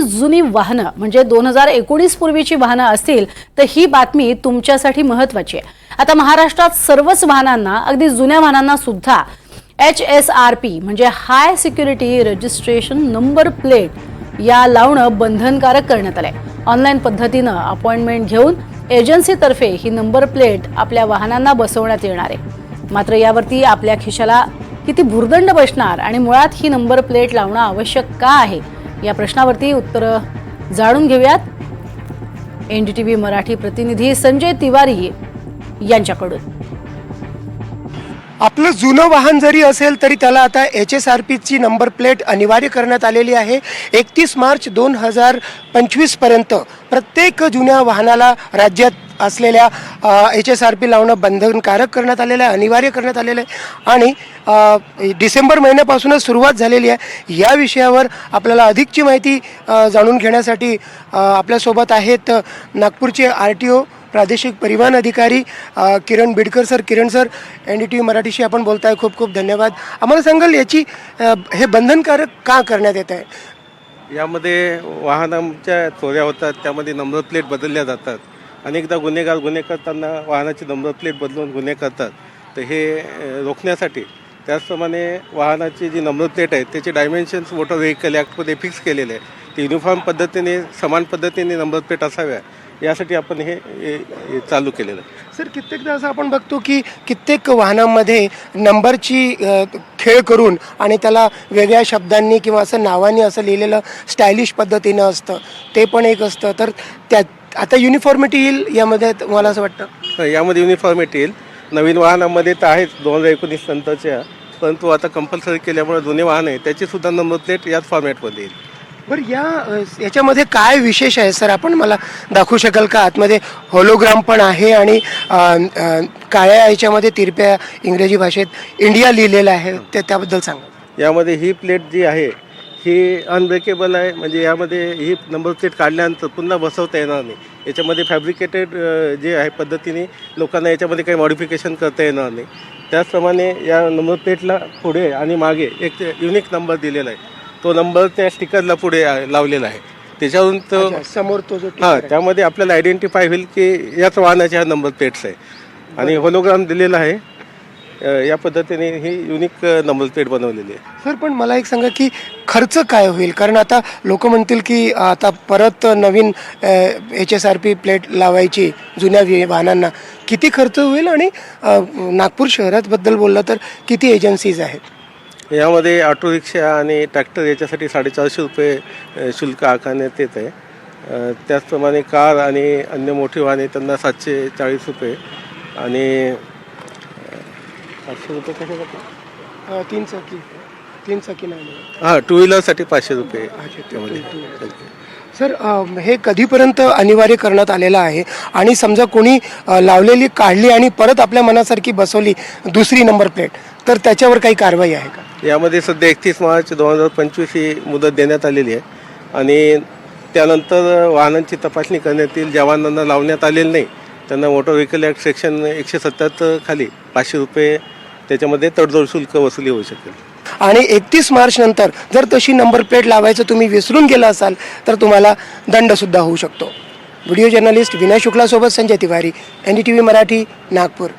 जुनी वाहनं म्हणजे दोन हजार एकोणीस पूर्वीची वाहनं असतील तर ही बातमी तुमच्यासाठी महत्वाची आहे. आता महाराष्ट्रात सर्वच वाहनांना अगदी जुन्या वाहनांना सुद्धा एच एस आर पी म्हणजे high security registration number plate या लावणं बंधनकारक करण्यात आलंय. ऑनलाईन पद्धतीनं अपॉइंटमेंट घेऊन एजन्सीतर्फे ही नंबर प्लेट आपल्या वाहनांना बसवण्यात येणार आहे. मात्र यावरती आपल्या खिशाला किती भुर्दंड बसणार आणि मुळात ही नंबर प्लेट लावणं आवश्यक का आहे? या प्रश्नावरती उत्तरं जाणून घेऊयात. N D T V Marathi प्रतिनिधी संजय तिवारी यांच्याकडून. आपलं जुनं वाहन जरी असेल तरी त्याला आता एच एस आर पीची नंबर प्लेट अनिवार्य करण्यात आलेली आहे. एकतीस मार्च दोन हजार पंचवीसपर्यंत प्रत्येक जुन्या वाहनाला राज्यात असलेल्या एच एस आर पी लावणं बंधनकारक करण्यात आलेलं आहे अनिवार्य करण्यात आलेलं आहे. आणि डिसेंबर महिन्यापासूनच सुरुवात झालेली आहे. या विषयावर आपल्याला अधिकची माहिती जाणून घेण्यासाठी आपल्यासोबत आहेत नागपूरचे आर टी ओ प्रादेशिक परिवहन अधिकारी Kiran Bidkar sir. Kiran sir N D T V मराठीशी आपण बोलताय. खूप खूप धन्यवाद. आम्हाला सांगाल याची हे बंधनकारक का करण्यात येत आहे? यामध्ये वाहनांच्या चोऱ्या होतात त्यामध्ये नंबर प्लेट बदलल्या जातात. अनेकदा गुन्हेगार गुन्हे करताना वाहनाची नंबर प्लेट बदलून गुन्हे करतात. तर हे रोखण्यासाठी त्याचप्रमाणे वाहनाची जी नंबर प्लेट आहे त्याचे डायमेन्शन्स मोटर व्हेकल ॲक्टमध्ये फिक्स केलेले आहे. ते युनिफॉर्म पद्धतीने समान पद्धतीने नंबर प्लेट असाव्या यासाठी आपण हे चालू केलेलं आहे. सर कित्येकदा असं आपण बघतो की कित्येक वाहनांमध्ये नंबरची खेळ करून आणि त्याला वेगळ्या शब्दांनी किंवा असं नावाने असं लिहिलेलं स्टायलिश पद्धतीनं असतं. ते पण एक असतं. तर त्या आता युनिफॉर्मिटी येईल यामध्ये मला असं वाटतं? यामध्ये युनिफॉर्मिटी येईल. नवीन वाहनामध्ये तर आहेच दोन हजार एकोणीस नंतरच्या. परंतु आता कंपल्सरी केल्यामुळे जुने वाहन आहे त्याची सुद्धा नंबर प्लेट याच फॉर्मॅटमध्ये येईल. बरं या अ, याच्यामध्ये काय विशेष आहे? सर आपण मला दाखवू शकाल का? आतमध्ये होलोग्राम पण आहे आणि अ, अ, काळ्या याच्यामध्ये तिरप्या इंग्रजी भाषेत इंडिया लिहिलेलं आहे. ते त्याबद्दल सांगा. यामध्ये ही प्लेट जी आहे ही अनब्रेकेबल आहे. म्हणजे यामध्ये ही नंबर प्लेट काढल्यानंतर पुन्हा बसवता येणार नाही. याच्यामध्ये फॅब्रिकेटेड जे आहे पद्धतीने लोकांना याच्यामध्ये काही मॉडिफिकेशन करता येणार नाही. त्याचप्रमाणे या नंबर प्लेटला पुढे आणि मागे एक युनिक नंबर दिलेला आहे. तो नंबर त्या स्टिकरला पुढे लावलेला आहे. त्याच्यावरून तो समोर तो जो हां. त्यामध्ये आपल्याला आयडेंटिफाय होईल की याच वाहनाचे हा नंबर प्लेट्स आहे. आणि होलोग्राम दिलेला आहे. या पद्धतीने ही युनिक नंबर प्लेट बनवलेली आहे. सर पण मला एक सांगा की खर्च काय होईल? कारण आता लोक म्हणतील की आता परत नवीन H S R P plate लावायची जुन्या वाहनांना. किती खर्च होईल आणि नागपूर शहरात बद्दल बोललं तर किती एजन्सीज आहेत? यामध्ये ऑटो रिक्षा आणि ट्रॅक्टर याच्यासाठी साडेचारशे रुपये शुल्क आकारण्यात येत आहे. त्याचप्रमाणे कार आणि अन्य मोठी वाहने त्यांना सातशे चाळीस रुपये आणि सातशे रुपये कसे जातात तीन चाकी. तीन चाकी नाही हां टू व्हीलरसाठी पाचशे रुपये त्यामध्ये. सर अ, हे कधीपर्यंत अनिवार्य करण्यात आलेलं आहे? आणि समजा कोणी अ, लावलेली काढली आणि परत आपल्या मनासारखी बसवली दुसरी नंबर प्लेट तर त्याच्यावर काही कारवाई आहे का? यामध्ये सध्या एकतीस मार्च दोन हजार पंचवीस ही मुदत देण्यात आलेली आहे. आणि त्यानंतर वाहनांची तपासणी करण्यात येईल. ज्या वाहनांना लावण्यात आलेलं नाही. त्यांना मोटर व्हेकल ॲक्ट सेक्शन एकशे सत्त्याहत्तर खाली पाचशे रुपये त्याच्यामध्ये तडजोड शुल्क वसुली होऊ शकेल. आणि एकतीस मार्च नंतर जर तशी नंबर प्लेट लावायचं तुम्ही विसरून गेला असाल तर तुम्हाला दंडसुद्धा होऊ शकतो. Video journalist Vinay शुक्लासोबत Sanjay Tiwari N D T V Marathi Nagpur.